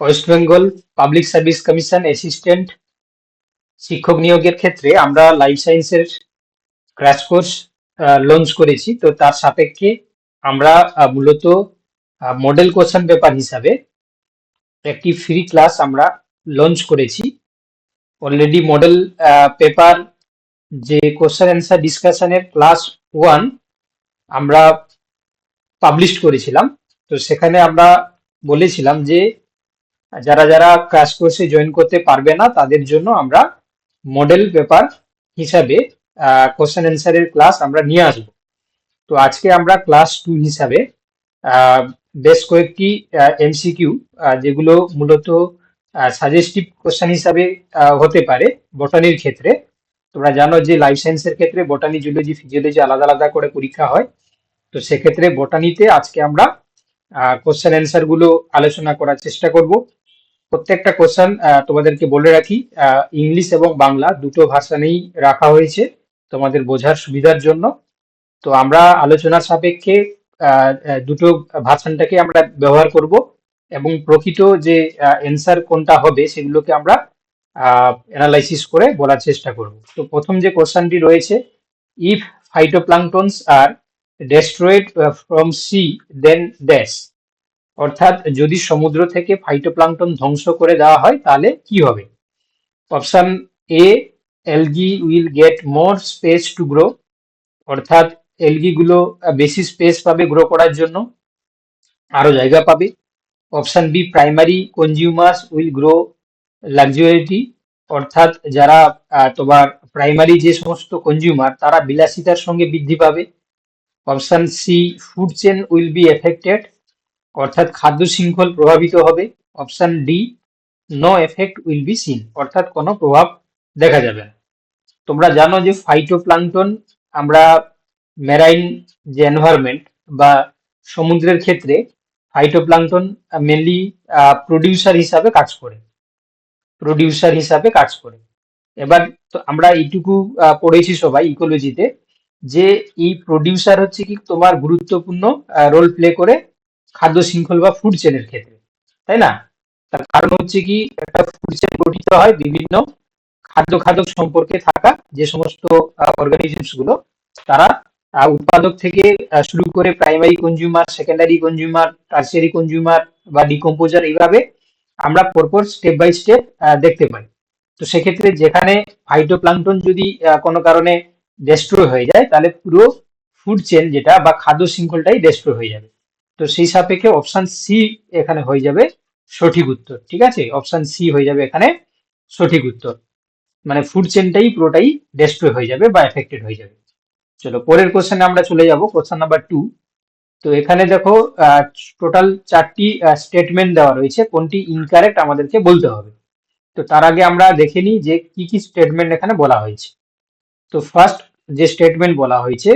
West Bengal public service commission assistant শিক্ষক নিয়োগের ক্ষেত্রে আমরা লাইফ সায়েন্সের ক্র্যাশ কোর্স লঞ্চ করেছি। তো তার সাপেক্ষে আমরা মূলত মডেল কোশ্চেন পেপার হিসাবে একটি ফ্রি ক্লাস আমরা লঞ্চ করেছি। অলরেডি মডেল পেপার যে কোশ্চেন অ্যান্সার ডিসকাশনের ক্লাস ওয়ান আমরা পাবলিশ করেছিলাম। তো সেখানে আমরা বলেছিলাম যে যারা যারা ক্র্যাশ কোর্সে জয়েন করতে পারবে না, তাদের জন্য আমরা মডেল পেপার হিসাবে কোশ্চেন অ্যান্সারের ক্লাস আমরা নিয়ে আসব। তো আজকে আমরা ক্লাস টু হিসাবে বেশ কয়েকটি এমসিকিউ যেগুলো মূলত সাজেস্টিভ কোশ্চেন হিসাবে হতে পারে বটানির ক্ষেত্রে। তোমরা জানো যে লাইফ সায়েন্সের ক্ষেত্রে বটানি জুলজি ফিজিওলজি আলাদা আলাদা করে পরীক্ষা হয়। তো সেক্ষেত্রে বটানিতে আজকে আমরা কোশ্চেন অ্যান্সারগুলো আলোচনা করার চেষ্টা করব। প্রত্যেকটা কোশ্চেন তোমাদেরকে বলে রাখি ইংলিশ এবং বাংলা দুটো ভাষানেই রাখা হয়েছে তোমাদের বোঝার সুবিধার জন্য। তো আমরা আলোচনার সাপেক্ষে দুটো ভাষানটাকে আমরা ব্যবহার করব এবং প্রকৃত যে অ্যান্সার কোনটা হবে সেগুলোকে আমরা অ্যানালাইসিস করে বলার চেষ্টা করব। তো প্রথম যে কোশ্চেনটি রয়েছে if phytoplanktons are destroyed from sea then dash অর্থাৎ যদি সমুদ্র থেকে ফাইটোপ্লাঙ্কটন ধ্বংস করে দেওয়া হয়, তাহলে কি হবে? Option A algae will get more space to grow অর্থাৎ এলগি গুলো বেশি স্পেস পাবে গ্রো করার জন্য, আরও জায়গা পাবে। Option B primary consumers will grow luxuriantly অর্থাৎ যারা তোমার প্রাইমারি যে সমস্ত কনজিউমার তারা বিলাসিতার সঙ্গে বৃদ্ধি পাবে। Option C food chain will be affected অর্থাৎ খাদ্য শৃঙ্খল প্রভাবিত হবে। Option D no effect will be seen অর্থাৎ কোনো প্রভাব দেখা যাবে। না তোমরা জানো যে ফাইটোপ্লাঙ্কটন আমরা মেরাইন যে এনভায়রনমেন্ট বা সমুদ্রের ক্ষেত্রে ফাইটোপ্লাঙ্কটন মেনলি প্রডিউসার হিসাবে কাজ করে। প্রডিউসার হিসাবে কাজ করে। এবার তো আমরা এইটুকু পড়েছি সবাই ইকোলজিতে যে এই প্রডিউসার হচ্ছে কি তোমার গুরুত্বপূর্ণ রোল প্লে করে। খাদ্য শৃঙ্খল বা ফুড চেনের ক্ষেত্রে, তাই না? তার কারণ হচ্ছে কি, একটা ফুড চেন গঠিত হয় বিভিন্ন খাদ্য খাদক সম্পর্কে থাকা যে সমস্ত অর্গানিজমসগুলো, তারা উৎপাদক থেকে শুরু করে primary consumer secondary consumer tertiary consumer বা ডিকম্পোজার এইভাবে আমরা পরপর স্টেপ বাই স্টেপ দেখতে পাই। তো সেক্ষেত্রে যেখানে ফাইটোপ্লাঙ্কটন যদি কোনো কারণে ডেস্ট্রয় হয়ে যায়, তাহলে পুরো ফুড চেন যেটা বা খাদ্য শৃঙ্খলটাই ডেস্ট্রয় হয়ে যাবে। তো সেই সাপেক্ষে অপশন সি এখানে হয়ে যাবে সঠিক উত্তর, ঠিক আছে? অপশন সি হয়ে যাবে এখানে সঠিক উত্তর। মানে ফুড চেনটাই পুরোটাই ডেস্ট্রয় হয়ে যাবে বা এফেক্টেড হয়ে যাবে। চলো, পরের কোশ্চেনে আমরা চলে যাব কোশ্চেন নাম্বার টু তো এখানে দেখো টোটাল চারটি স্টেটমেন্ট দেওয়া রয়েছে, কোনটি ইনকারেক্ট আমাদেরকে বলতে হবে। তো তার আগে আমরা দেখে নিই যে কি কি স্টেটমেন্ট এখানে বলা হয়েছে। তো ফার্স্ট যে স্টেটমেন্ট বলা হয়েছে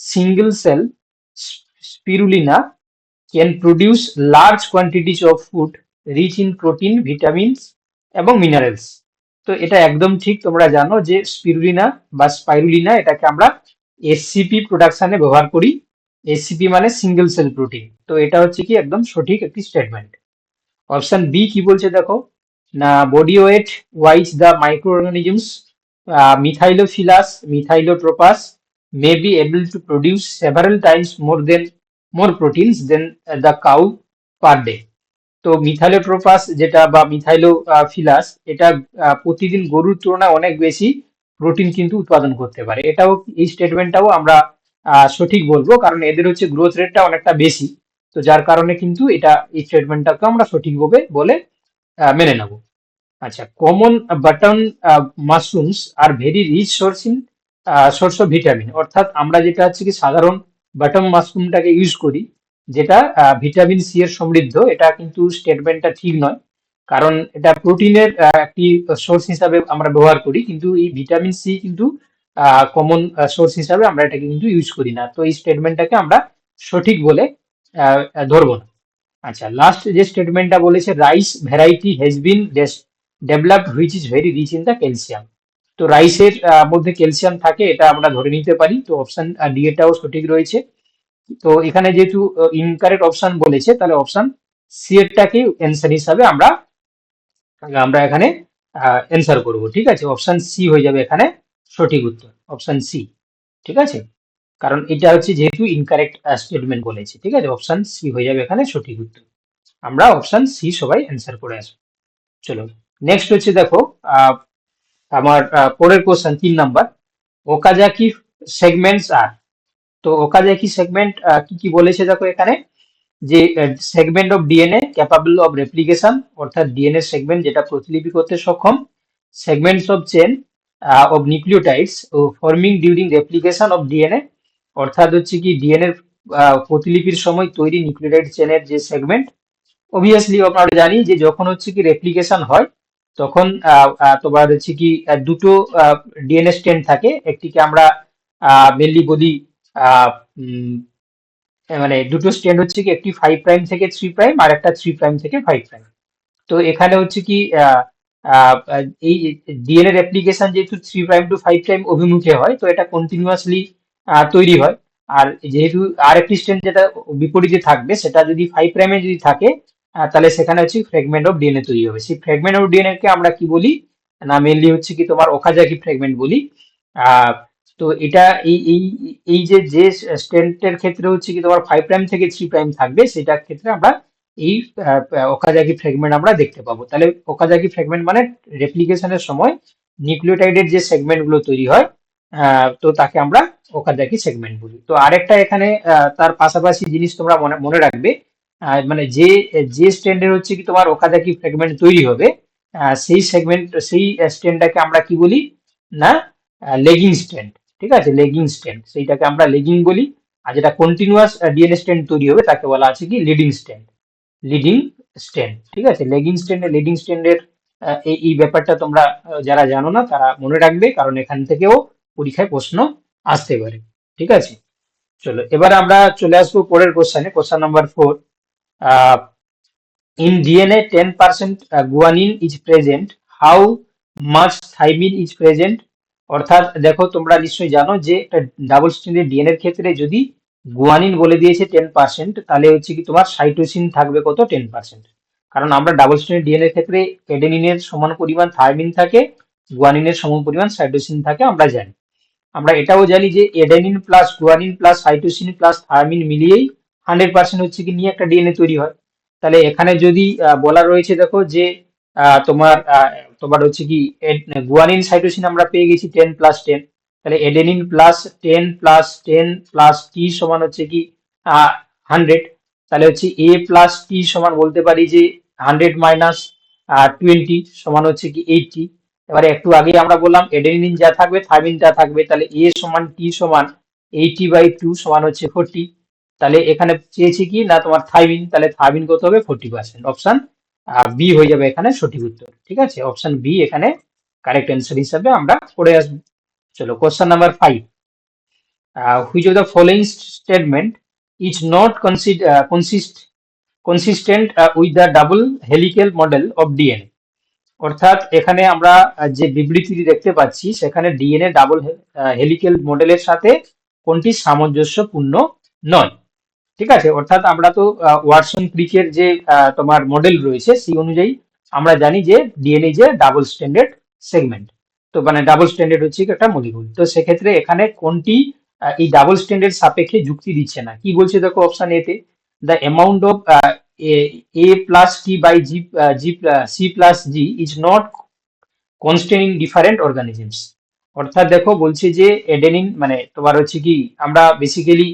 single cell spirulina can produce large quantities of food rich in protein vitamins এবং মিনারেলস তো এটা একদম ঠিক তোমরা জানো যে স্পিরুলিনা বা স্পাইরুলিনা এটাকে আমরা এসসিপি প্রোডাকশনে ব্যবহার করি। এসসিপি মানে সিঙ্গেল সেল প্রোটিন তো এটা হচ্ছে কি একদম সঠিক একটি স্টেটমেন্ট অপশন বি কি বলছে দেখো? না body weight wise the microorganisms methylophilus methylotrophus may be able to produce several times more than more proteins than the cow per day তো মিথাইলোট্রোপাস যেটা বা মিথাইলো ফিলাস এটা প্রতিদিন গরুর তুলনায় অনেক বেশি প্রোটিন কিন্তু উৎপাদন করতে পারে। এটাও, এই স্টেটমেন্টটাও আমরা সঠিক বলব, কারণ এদের হচ্ছে গ্রোথ রেটটা অনেকটা বেশি। তো যার কারণে কিন্তু এটা, এই স্টেটমেন্টটাকে আমরা সঠিকভাবে বলে মেনে নেব। আচ্ছা common button mushrooms are very rich source in source of vitamin অর্থাৎ আমরা যেটা হচ্ছে কি সাধারণ বাটন মাশরুমটাকে ইউজ করি, যেটা ভিটামিন সি এর সমৃদ্ধ। এটা কিন্তু স্টেটমেন্টটা ঠিক নয়। কারণ এটা প্রোটিনের একটি সোর্স হিসাবে আমরা ব্যবহার করি। কিন্তু এই ভিটামিন সি কিন্তু কমন সোর্স হিসাবে আমরা এটাকে কিন্তু ইউজ করি না। তো এই স্টেটমেন্টটাকে আমরা সঠিক বলে ধরবো না। আচ্ছা লাস্ট যে স্টেটমেন্টটা বলেছে rice variety has been developed which is very rich in the calcium তো রাইসের মধ্যে ক্যালসিয়াম থাকে, এটা আমরা ধরে নিতে পারি। তো অপশন ডি এটাও সঠিক রয়েছে। তো এখানে যেহেতু ইনকারেক্ট অপশন বলেছে, তাহলে অপশন সি এরটাকে অ্যান্সার হিসাবে আমরা আমরা এখানে অ্যান্সার করব, ঠিক আছে? অপশন সি হয়ে যাবে এখানে সঠিক উত্তর অপশন সি ঠিক আছে? কারণ এটা হচ্ছে যেহেতু ইনকারেক্ট স্টেটমেন্ট বলেছে, ঠিক আছে? অপশন সি হয়ে যাবে এখানে সঠিক উত্তর। আমরা অপশন সি সবাই অ্যান্সার করে আসব। চলো নেক্সট হচ্ছে দেখো আমার পরের কোশ্চেন তিন নাম্বার ওকাজাকি সেগমেন্টস আর তো ওকাজাকি সেগমেন্ট কি কি বলেছে দেখো এখানে? যে segment of DNA capable of replication অর্থাৎ ডিএনএ সেগমেন্ট যেটা প্রতিলিপি করতে সক্ষম। Segments of chain of nucleotides O forming during replication of DNA অর্থাৎ হচ্ছে কি ডিএনএ প্রতিলিপির সময় তৈরি নিউক্লিওটাইড চেনের যে সেগমেন্ট অবভিয়াসলি আমরা জানি যে যখন হচ্ছে কি রেপ্লিকেশন হয় তখন তোমার হচ্ছে কি দুটো ডিএনএ স্ট্যান্ড থাকে। একটিকে আমরা মেনলি বলি মানে দুটো স্ট্যান্ড হচ্ছে কি, একটি ফাইভ প্রাইম থেকে থ্রি প্রাইম আর একটা থ্রি প্রাইম থেকে ফাইভ প্রাইম তো এখানে হচ্ছে কি এই ডিএনএ রেপ্লিকেশন যেহেতু three prime to five prime অভিমুখে হয়, তো এটা কন্টিনিউয়াসলি তৈরি হয়। আর যেহেতু আরেকটি স্ট্যান্ড যেটা বিপরীতে থাকবে, সেটা যদি ফাইভ প্রাইমে যদি থাকে তাহলে সেখানে হচ্ছে ফ্র্যাগমেন্ট অফ ডিএনএ তৈরি হবে। সেই ফ্র্যাগমেন্ট অফ ডিএনএ কে আমরা কি বলি? না মেনলি হচ্ছে কি তোমার ওকাজাকি ফ্র্যাগমেন্ট বলি। তো এটা এই এই এই যে যে স্ট্যান্ডের ক্ষেত্রে হচ্ছে কি তোমার ফাইভ প্রাইম থেকে থ্রি প্রাইম থাকবে, সেটার ক্ষেত্রে আমরা এই ওকাজাকি ফ্র্যাগমেন্ট আমরা দেখতে পাবো। তাহলে ওকাজাকি ফ্র্যাগমেন্ট মানে রেপ্লিকেশনের সময় নিউক্লিওটাইডের যে সেগমেন্টগুলো তৈরি হয় তো তাকে আমরা ওকাজাকি সেগমেন্ট বলি। তো আরেকটা এখানে তার পাশাপাশি জিনিস তোমরা মনে মনে রাখবে মানে যে যে স্ট্যান্ডের হচ্ছে কি তোমার ওকাজাকি ফ্র্যাগমেন্ট তৈরি হবে সেই সেগমেন্ট সেই স্ট্যান্ডটাকে আমরা কি বলি? না লেগিং স্ট্যান্ড ঠিক আছে? লেগিং স্ট্যান্ড সেইটাকে আমরা লেগিং বলি। আর যেটা কন্টিনিউয়াস ডিএনএ স্ট্যান্ড তৈরি হবে, তাকে বলা আছে কি? লিডিং স্ট্যান্ড লিডিং স্ট্যান্ড ঠিক আছে? লেগিং স্ট্যান্ডে লিডিং স্ট্যান্ডের এই ব্যাপারটা তোমরা যারা জানো না, তারা মনে রাখবে, কারণ এখান থেকেও পরীক্ষায় প্রশ্ন আসতে পারে, ঠিক আছে? চলো, এবার আমরা চলে আসব পরের কোশ্চেনে question number four in DNA ten percent guanine is present how much thymine is present অর্থাৎ, দেখো, তোমরা নিশ্চয়ই জানো যে একটা ডাবল স্ট্যান্ডের ডিএনএ এর ক্ষেত্রে যদি গুয়ানিন বলে দিয়েছে টেন পার্সেন্ট তাহলে হচ্ছে কি তোমার সাইটোসিন থাকবে কত? টেন পার্সেন্ট কারণ আমরা ডাবল স্ট্যান্ডের ডিএনএ এর ক্ষেত্রে এডেনিনের সমান পরিমাণ থাইমিন থাকে গুয়ানিনের সমান পরিমাণ সাইটোসিন থাকে, আমরা জানি। আমরা এটাও জানি যে adenine plus guanine plus cytosine plus thymine মিলিয়েই হান্ড্রেড পার্সেন্ট হচ্ছে কি নিয়ে একটা ডিএনএ তৈরি হয়। তাহলে এখানে যদি বলা রয়েছে দেখো যে তোমার তোমার হচ্ছে কি গুয়ানিন সাইটোসিন আমরা পেয়ে গেছি টেন প্লাস টেন তাহলে adenine plus ten plus ten plus T সমান হচ্ছে কি হান্ড্রেড তাহলে হচ্ছে এ প্লাস টি সমান বলতে পারি যে হান্ড্রেড মাইনাস টোয়েন্টি সমান হচ্ছে কি এইটটি এবারে একটু আগে আমরা বললাম এডেনিন যা থাকবে থাইমিন যা থাকবে, তাহলে এ সমান টি সমান এইটি বাই টু সমান হচ্ছে ফোরটি তাহলে এখানে চেয়েছি কি? না, তোমার থাইমিন তাহলে থাইমিন কত হবে ফোরটি পার্সেন্ট অপশন বি হয়ে যাবে এখানে সঠিক উত্তর। ঠিক আছে? অপশন বি এখানে কারেক্ট অ্যান্সার হিসাবে আমরা করে আসব। চলো question number five which of the following statement is not consist consistent with the double helical model of DNA অর্থাৎ এখানে আমরা যে বিবৃতিটি দেখতে পাচ্ছি, সেখানে ডিএনএ ডাবল হেলিক্যাল মডেলের সাথে কোনটি সামঞ্জস্যপূর্ণ নয়। ঠিক আছে? অর্থাৎ আমরা তো ওয়াটসন ক্রিকের যে তোমার মডেল রয়েছে, সেই অনুযায়ী আমরা জানি যে ডিএনএ যে ডাবল স্ট্যান্ডার্ড সেগমেন্ট তো মানে ডাবল স্ট্যান্ডার্ড হচ্ছে একটা মলিকুল তো সেক্ষেত্রে এখানে কোনটি এই ডাবল স্ট্যান্ডার্ড সাপেক্ষে যুক্তি দিচ্ছে না? কি বলছে দেখো অপশন এতে the amount of A plus T by G G C plus G is not constant in different organisms অর্থাৎ দেখো বলছে যে এডেনিন মানে তোমার হচ্ছে কি, আমরা বেসিক্যালি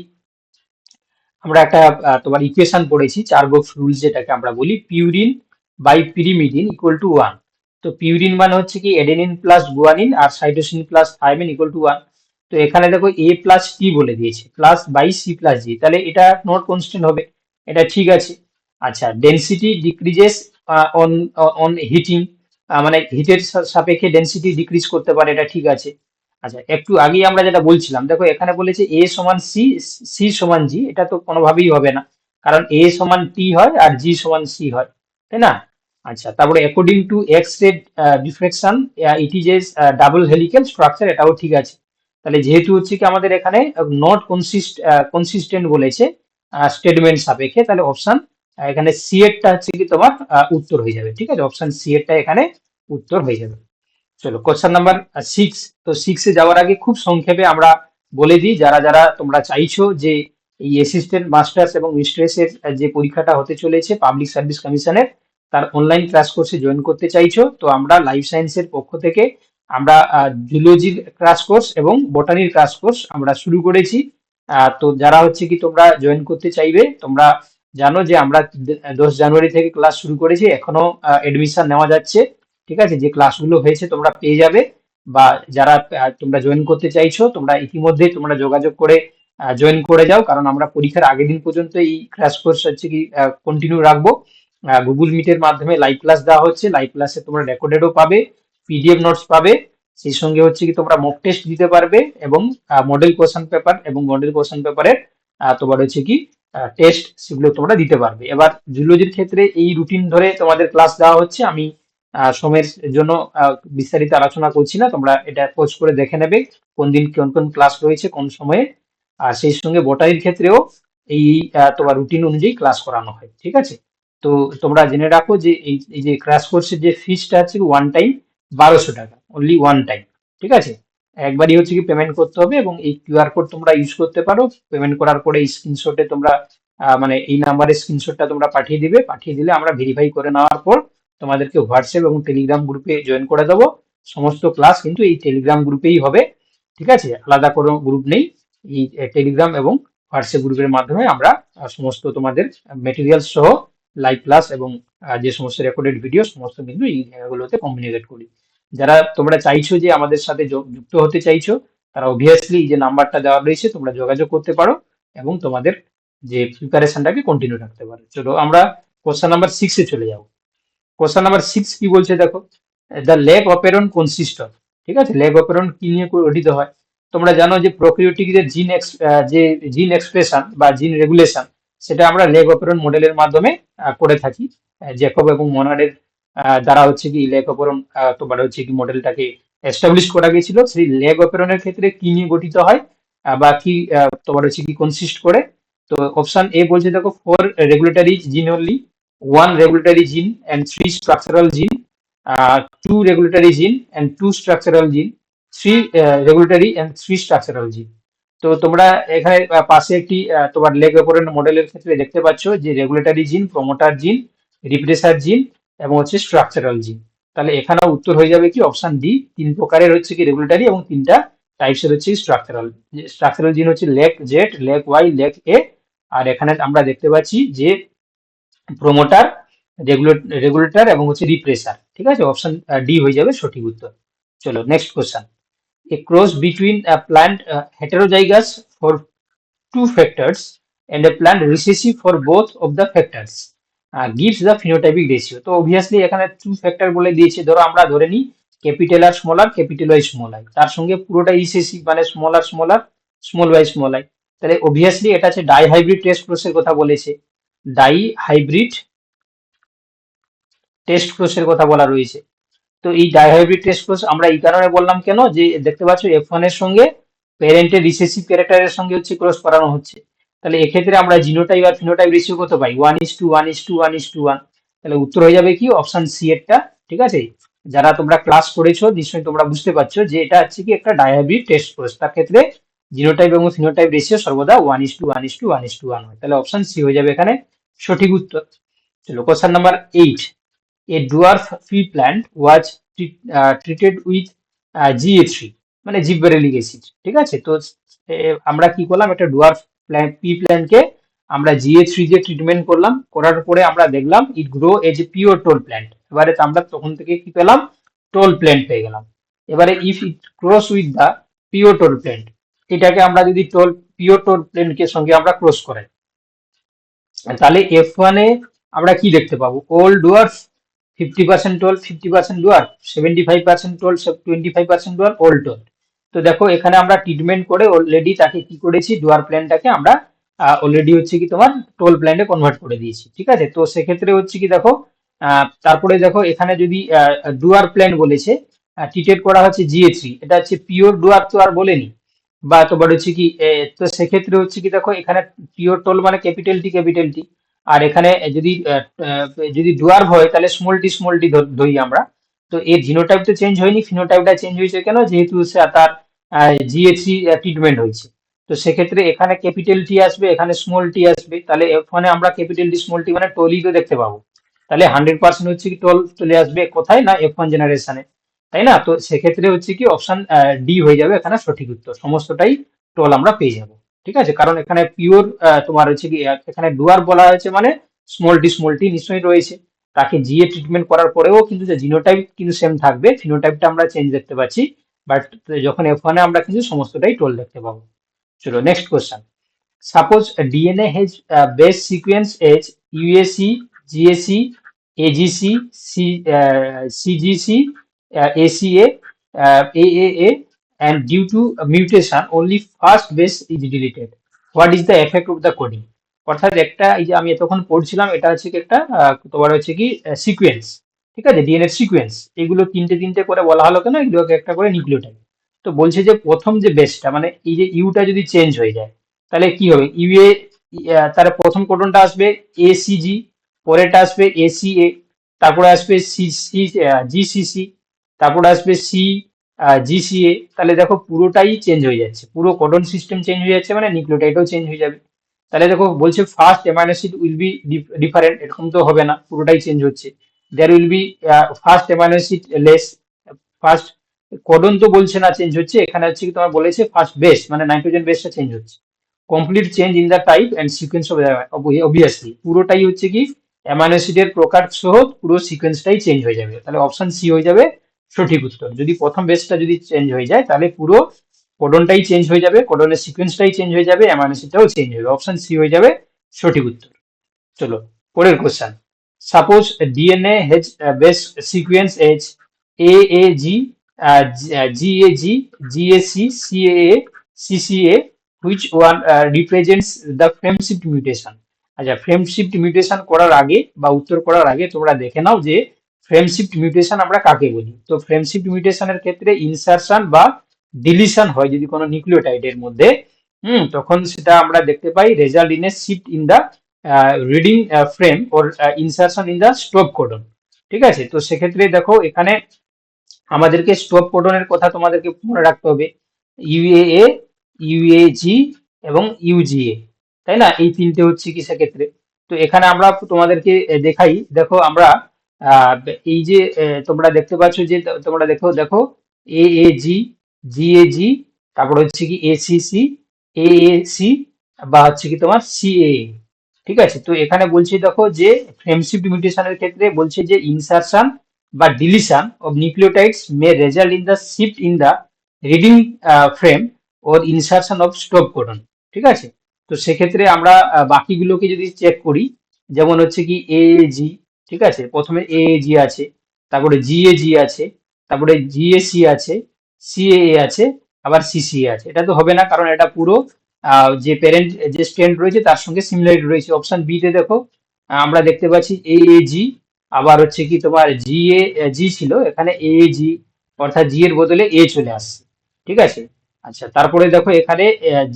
আমরা একটা তোমার ইকুয়েশন পড়েছি, চার বক্স রুলস যেটাকে আমরা বলি purine by pyrimidine equal to one তো পিউরিন মানে হচ্ছে কি adenine plus guanine R cytosine plus thymine equal to one তো এখানে দেখো এ প্লাস টি বলে দিয়েছে plus by C plus G তাহলে এটা নট কনস্ট্যান্ট হবে, এটা ঠিক আছে। আচ্ছা density decreases on on heating মানে হিটের সাপেক্ষে ডেনসিটি ডিক্রিজ করতে পারে, এটা ঠিক আছে। আচ্ছা একটু আগেই আমরা যেটা বলছিলাম, দেখো এখানে বলেছে এ সমান সি সি সমান জি এটা তো কোনোভাবেই হবে না। কারণ এ সমান টি হয় আর জি সমান সি হয়, তাই না? আচ্ছা তারপরে according to X ray diffraction it is a double helical structure এটাও ঠিক আছে। তাহলে যেহেতু হচ্ছে কি আমাদের এখানে নট কনসিস্ট কনসিস্টেন্ট বলেছে স্টেটমেন্ট সাপেক্ষে, তাহলে অপশন এখানে সি এরটা হচ্ছে কি তোমার উত্তর হয়ে যাবে, ঠিক আছে? অপশন সি এরটা এখানে উত্তর হয়ে যাবে। চলো কোশ্চেন নাম্বার সিক্স তো সিক্সে যাওয়ার আগে খুব সংক্ষেপে আমরা বলে দিই, যারা যারা তোমরা চাইছো যে এই অ্যাসিস্ট্যান্ট মাস্টার্স এবং মিস্ট্রেসের যে পরীক্ষাটা হতে চলেছে পাবলিক সার্ভিস কমিশনের তার অনলাইন ক্লাস কোর্সে জয়েন করতে চাইছো, তো আমরা লাইফ সায়েন্সের পক্ষ থেকে আমরা জুলজির ক্লাস কোর্স এবং বটানির ক্লাস কোর্স আমরা শুরু করেছি। তো যারা হচ্ছে কি তোমরা জয়েন করতে চাইবে, তোমরা জানো যে আমরা দশ জানুয়ারি থেকে ক্লাস শুরু করেছি, এখনও এডমিশন নেওয়া যাচ্ছে। ঠিক আছে? যে ক্লাসগুলো হয়েছে তোমরা পেয়ে যাবে বা যারা তোমরা জয়েন করতে চাইছো, তোমরা ইতিমধ্যে তোমরা যোগাযোগ করে জয়েন করে যাও। কারণ আমরা পরীক্ষার আগের দিন পর্যন্ত এই ক্লাস কোর্স হচ্ছে কি কন্টিনিউ রাখব। গুগল মিটের মাধ্যমে লাইভ ক্লাস দেওয়া হচ্ছে। লাইভ ক্লাসে তোমরা রেকর্ডেডও পাবে পিডিএফ নোটস পাবে। সেই সঙ্গে হচ্ছে কি তোমরা মক টেস্ট দিতে পারবে এবং মডেল কোশ্চেন পেপার এবং মডেল কোশ্চেন পেপারের তোমার হচ্ছে কি টেস্ট সেগুলো তোমরা দিতে পারবে। এবার জুলজির ক্ষেত্রে এই রুটিন ধরে তোমাদের ক্লাস দেওয়া হচ্ছে। আমি সময়ের জন্য বিস্তারিত আলোচনা করছি না, তোমরা এটা পোস্ট করে দেখে নেবে কোন দিন কোন কোন ক্লাস রয়েছে, কোন সময়ে। আর সেই সঙ্গে বটারির ক্ষেত্রেও এই তোমার রুটিন অনুযায়ী ক্লাস করানো হয়, ঠিক আছে? তো তোমরা জেনে রাখো যে এই এই যে ক্রাশ কোর্সের যে ফিসটা আছে ওয়ান টাইম বারোশো টাকা অনলি ওয়ান টাইম ঠিক আছে? একবারই হচ্ছে কি পেমেন্ট করতে হবে এবং এই কিউআর কোড তোমরা ইউজ করতে পারো। পেমেন্ট করার পরে এই স্ক্রিনশটে তোমরা মানে এই নাম্বারের স্ক্রিনশটটা তোমরা পাঠিয়ে দিবে, পাঠিয়ে দিলে আমরা ভেরিফাই করে নেওয়ার পর তোমাদেরকে হোয়াটসঅ্যাপ এবং টেলিগ্রাম গ্রুপে জয়েন করে দেবো। সমস্ত ক্লাস কিন্তু এই টেলিগ্রাম গ্রুপেই হবে। ঠিক আছে? আলাদা কোনো গ্রুপ নেই। এই টেলিগ্রাম এবং হোয়াটসঅ্যাপ গ্রুপের মাধ্যমে আমরা সমস্ত তোমাদের মেটেরিয়াল সহ লাইভ ক্লাস এবং যে সমস্ত রেকর্ডেড ভিডিও সমস্ত কিন্তু এই জায়গাগুলোতে কমিউনিকেট করি। যারা তোমরা চাইছো যে আমাদের সাথে যুক্ত হতে চাইছো, তারা অবভিয়াসলি যে নাম্বারটা দেওয়া রয়েছে, তোমরা যোগাযোগ করতে পারো এবং তোমাদের যে প্রিপারেশনটাকে কন্টিনিউ রাখতে পারো। চলো আমরা কোশ্চেন নাম্বার সিক্সে চলে যাব। কোশ্চেন নাম্বার সিক্স কি বলছে দেখো? The lac operon consist of ঠিক আছে? লেগ অপেরন কি নিয়ে গঠিত হয়? তোমরা জানো যে প্রোক্রিওটিক যে জিন যে জিন এক্সপ্রেশন বা জিন রেগুলেশন সেটা আমরা লেগ অপেরন মডেলের মাধ্যমে করে থাকি। জ্যাকব এবং মনারের দ্বারা হচ্ছে কি লেগ অপেরন তোমার হচ্ছে কি মডেলটাকে এস্টাবলিশ করা গেছিল সেই লেগ অপেরনের ক্ষেত্রে কি নিয়ে গঠিত হয়? বা কি তোমার হচ্ছে কি কনসিস্ট করে? তো অপশন এ বলছে দেখো four regulatory gene only one regulatory gene and three structural gene, uh, two regulatory gene and two structural gene, three uh, regulatory and three structural gene. তো তোমরা এখানে পাশে একটি তোমার লেগ অপরেন্ট মডেলের ক্ষেত্রে দেখতে পাচ্ছ যে রেগুলেটরি জিন প্রমোটার জিন রিপ্রেসার জিন এবং হচ্ছে স্ট্রাকচারাল জিন তাহলে এখানেও উত্তর হয়ে যাবে কি অপশন ডি তিন প্রকারের হচ্ছে কি রেগুলেটরি এবং তিনটা টাইপসের হচ্ছে স্ট্রাকচারাল স্ট্রাকচারাল জিন হচ্ছে lac Z lac Y lac A আর এখানে আমরা দেখতে পাচ্ছি যে প্রোমোটার রেগুলেটর এবং হচ্ছে রিপ্রেসার ঠিক আছে? অপশন ডি হয়ে যাবে সঠিক উত্তর। চলো next question between a plant uh, heterozygous for two factors and a plant recessive for both of the factors uh, gives the phenotypic ratio. তো obviously এখানে টু ফ্যাক্টর বলে দিয়েছে। ধরো আমরা ধরে নিই capital R small R capital Y small I তার সঙ্গে পুরোটা রিসেসিভ মানে small R small R small Y small I তাহলে অবভিয়াসলি এটা হচ্ছে ডাই হাইব্রিড টেস্ট ক্রসের কথা বলেছে। ডাই হাইব্রিড টেস্ট ক্রসের কথা বলা রয়েছে। তো এই ডাইহাইব্রিড টেস্ট ক্রস আমরা এই কারণে বললাম কেন যে দেখতে পাচ্ছ এফ এর সঙ্গে প্যারেন্টের রিসেসিভ ক্যারেক্টারের সঙ্গে হচ্ছে ক্রস করানো হচ্ছে। তাহলে এক্ষেত্রে আমরা জিনোটাইপ আর ফিনোটাইপ রেশিও কত পাই? One is to one is to one is to one তাহলে উত্তর হয়ে যাবে কি? অপশন সি এরটা ঠিক আছে? যারা তোমরা ক্লাস করেছ, নিশ্চয়ই তোমরা বুঝতে পারছ যে এটা হচ্ছে কি একটা ডায়াবিট টেস্ট ক্রস। তার ক্ষেত্রে জিনোটাইপ এবং ফিনোটাইপ রেশিও সর্বদা one is to one is to one is to one হয়। তাহলে অপশন সি হয়ে যাবে এখানে। সঠিক উত্তর। চলো question number eight a dwarf pea plant was treated with uh, GA3 মানে জিববেরেলিক অ্যাসিড ঠিক আছে? তো আমরা কি করলাম? একটা ডুয়ার্ফ প্ল্যান্ট পি প্ল্যান্টকে আমরা জিএ থ্রি দিয়ে ট্রিটমেন্ট করলাম। করার পরে আমরা দেখলাম it grow as a pure tall plant এবারে আমরা তখন থেকে কি পেলাম? টোল প্ল্যান্ট পেয়ে গেলাম। এবারে if it cross with the pure tall plant এটাকে আমরা যদি টোল পিওর টোল প্ল্যান্টকে সঙ্গে আমরা ক্রস করাই তাহলে এফ ওয়ানে আমরা কি দেখতে পাবো? All dwarf fifty percent tall fifty percent dwarf seventy five percent tall twenty five percent dwarf all tall তো দেখো, এখানে আমরা ট্রিটমেন্ট করে অলরেডি তাকে কি করেছি? ডুয়ার প্ল্যানটাকে আমরা অলরেডি হচ্ছে কি তোমার টোল প্ল্যানে কনভার্ট করে দিয়েছি, ঠিক আছে? তো সেক্ষেত্রে হচ্ছে কি দেখো তারপরে দেখো, এখানে যদি ডুয়ার প্ল্যান বলেছে ট্রিটেড করা হচ্ছে জিএ থ্রি এটা হচ্ছে পিওর ডুয়ার তো আর বলেনি। বা তোমার হচ্ছে কি তো সেক্ষেত্রে হচ্ছে কি দেখো, এখানে পিওর টোল মানে ক্যাপিটাল টি ক্যাপিটাল টি আর এখানে যদি যদি ডুয়ার্ভ হয়, তাহলে স্মল টি স্মল টি ধরি আমরা। তো এর জিনোটাইপ তো চেঞ্জ হয়নি ফিনোটাইপটা চেঞ্জ হয়েছে কেন? যেহেতু সে তার জিএসি ট্রিটমেন্ট হয়েছে। তো সেক্ষেত্রে এখানে ক্যাপিটাল টি আসবে, এখানে স্মল টি আসবে। তাহলে এখানে আমরা ক্যাপিটাল টি স্মল টি মানে টলি তো দেখতে পাবো। তাহলে হান্ড্রেড পার্সেন্ট হচ্ছে কি টোল চলে আসবে কোথায়? না এফ ওয়ান জেনারেশনে তাই না? তো সেক্ষেত্রে হচ্ছে কি অপশন ডি হয়ে যাবে এখানে সঠিক উত্তর। সমস্তটাই টোল আমরা পেয়ে যাব। ঠিক আছে? কারণ এখানে পিওর তোমার হচ্ছে কি এখানে ডুয়ার বলা হয়েছে মানে স্মল টি স্মল টি নিশ্চয়ই রয়েছে। তাকে জিএ ট্রিটমেন্ট করার পরেও কিন্তু যে জিনোটাইপ কিন্তু সেম থাকবে। ফিনোটাইপটা আমরা চেঞ্জ দেখতে পাচ্ছি। বাট যখন এফ ওয়ানে আমরা কিন্তু সমস্তটাই টোল দেখতে পাবো। চলো next question suppose DNA has as UAC, GAC, AGC, C, uh, CGC, uh, ACA, uh, AAA, and due to mutation, only first base is deleted. What is the effect of the coding? অর্থাৎ একটা এই যে আমি এতক্ষণ পড়ছিলাম এটা হচ্ছে কি একটা তোমার হচ্ছে কি সিকোয়েন্স ঠিক আছে? ডিএনএ সিকোয়েন্স এগুলো তিনটে তিনটে করে বলা হলো কেন? এগুলোকে একটা করে নিউক্লিওটাইড তো বলছে যে প্রথম যে বেসটা মানে এই যে ইউটা যদি চেঞ্জ হয়ে যায় তাহলে কি হবে? ইউএ তার প্রথম কোডনটা আসবে এসিজি পরেরটা আসবে এসিএ তারপরে আসবে সি সি জিসিসি তারপরে আসবে সি জিসিএ তাহলে দেখো পুরোটাই চেঞ্জ হয়ে যাচ্ছে। পুরো কোডন সিস্টেম চেঞ্জ হয়ে যাচ্ছে মানে নিউক্লিওটাইডও চেঞ্জ হয়ে যাবে। তাহলে দেখো বলছে first amino acid will be different এরকম তো হবে না, পুরোটাই চেঞ্জ হচ্ছে। There will be first amino acid less first codon তো বলছে না চেঞ্জ হচ্ছে, এখানে হচ্ছে কি তোমার বলেছে ফার্স্ট বেস মানে নাইট্রোজেন বেসটা চেঞ্জ হচ্ছে। Complete change in the type and sequence obviously পুরোটাই হচ্ছে কি অ্যামাইনো অ্যাসিডের প্রকার সহ পুরো সিকোয়েন্সটাই চেঞ্জ হয়ে যাবে। তাহলে অপশন সি হয়ে যাবে সঠিক উত্তর। যদি প্রথম বেসটা যদি চেঞ্জ হয়ে যায় তাহলে পুরো কোডনটাই চেঞ্জ হয়ে যাবে কোডনের সিকোয়েন্সটাই চেঞ্জ হয়ে যাবে অ্যামাইনো চেঞ্জ হয়ে যাবে। অপশন সি হয়ে যাবে সঠিক উত্তর। চলো পরের question suppose DNA has base sequence as A A G G A G G A C C A C C A uh, represents the frame shift mutation? আচ্ছা frame shift mutation করার আগে বা উত্তর করার আগে তোমরা দেখে নাও যে ফ্রেম শিফট মিউটেশন আমরা কাকে বলি? তো ফ্রেম শিফট মিউটেশনের ক্ষেত্রে ইনসারশন বা ডিলিশন হয় যদি কোনো নিউক্লিওটাইডের মধ্যে। হুম, তখন সেটা আমরা দেখতে পাই result in a shift in the reading frame or insertion in the stop codon ঠিক আছে? তো সেক্ষেত্রে দেখো এখানে আমাদেরকে স্টপ কোডনের কথা তোমাদেরকে মনে রাখতে হবে। ইউএএ ইউএজি এবং ইউজিএ তাই না? এই তিনটে হচ্ছে কি সেক্ষেত্রে তো এখানে আমরা তোমাদেরকে দেখাই। দেখো আমরা এই যে তোমরা দেখতে পাচ্ছ যে তোমরা দেখো দেখো এ এ জি জি এ জি তারপর হচ্ছে কি এসিসি এ এ সি বা হচ্ছে কি তোমার সিএ ঠিক আছে? তো এখানে বলছে, দেখো যে ফ্রেমশিফট মিউটেশনের ক্ষেত্রে বলছে যে ইনসারশন বা deletion of nucleotides may result in the shift in the reading frame or insertion of stop codon ঠিক আছে? তো সেক্ষেত্রে আমরা বাকিগুলোকে যদি চেক করি, যেমন হচ্ছে কি এ জি ঠিক আছে? প্রথমে এ জি আছে, তারপরে জি এ জি আছে, তারপরে জি এ সি আছে সি এ আছে, আবার সিসিএ আছে। এটা তো হবে না, কারণ এটা পুরো যে প্যারেন্ট যে স্ট্যান্ড রয়েছে তার সঙ্গে সিমিলারিটি রয়েছে। অপশন বি তে দেখো আমরা দেখতে পাচ্ছি এ এ জি আবার হচ্ছে কি তোমার জি এ জি ছিল, এখানে এ জি অর্থাৎ জি এর বদলে এ চলে আসছে। ঠিক আছে? আচ্ছা তারপরে দেখো এখানে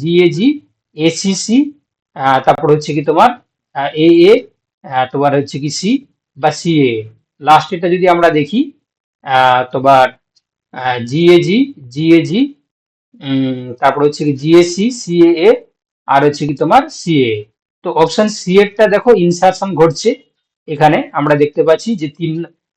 জি এ জিএজি এসিসি তারপর হচ্ছে কি তোমার এ এ তোমার হচ্ছে কি সি বা সিএ লাস্ট এটা যদি আমরা দেখি তোমার জিএজি জিএজি তারপর হচ্ছে কি জিএসি সিএ আর হচ্ছে কি তোমার সিএ তো অপশন সি এরটা দেখো ইনসারশন ঘটছে। এখানে আমরা দেখতে পাচ্ছি যে তিন,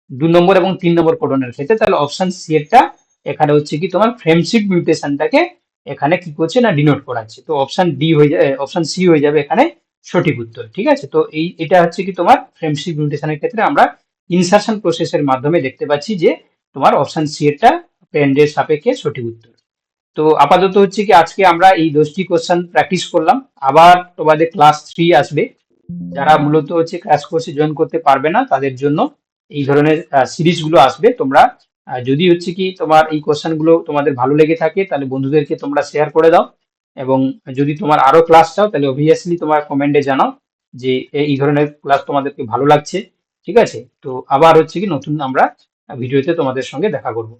দু নম্বর এবং তিন নম্বর কোডনের ক্ষেত্রে। তাহলে অপশন সি এরটা এখানে হচ্ছে কি তোমার ফ্রেমশিপ মিউটেশনটাকে এখানে কি করছে না ডিনোট করাচ্ছে। তো অপশন ডি হয়ে যাবে অপশন সি হয়ে যাবে এখানে সঠিক উত্তর, ঠিক আছে? তো এই, এটা হচ্ছে কি তোমার ফ্রেমশিপ মিউটেশনের ক্ষেত্রে আমরা ইনসারশন প্রসেসের মাধ্যমে দেখতে পাচ্ছি যে তোমার অপশন সি এরটা পেন্ডের সাপেক্ষে সঠিক উত্তর। তো আপাতত হচ্ছে কি আজকে আমরা এই দশটি কোশ্চেন প্র্যাকটিস করলাম। আবার তোমাদের ক্লাস থ্রি আসবে। যারা মূলত হচ্ছে ক্র্যাশ কোর্সে জয়েন করতে পারবে না, তাদের জন্য এই ধরনের সিরিজগুলো আসবে। তোমরা যদি হচ্ছে কি তোমার এই কোশ্চেনগুলো তোমাদের ভালো লেগে থাকে, তাহলে বন্ধুদেরকে তোমরা শেয়ার করে দাও। এবং যদি তোমার আরও ক্লাস চাও, তাহলে অবভিয়াসলি তোমার কমেন্টে জানাও যে এই ধরনের ক্লাস তোমাদেরকে ভালো লাগছে, ঠিক আছে? তো আবার হচ্ছে কি নতুন আমরা ভিডিওতে তোমাদের সঙ্গে দেখা করব।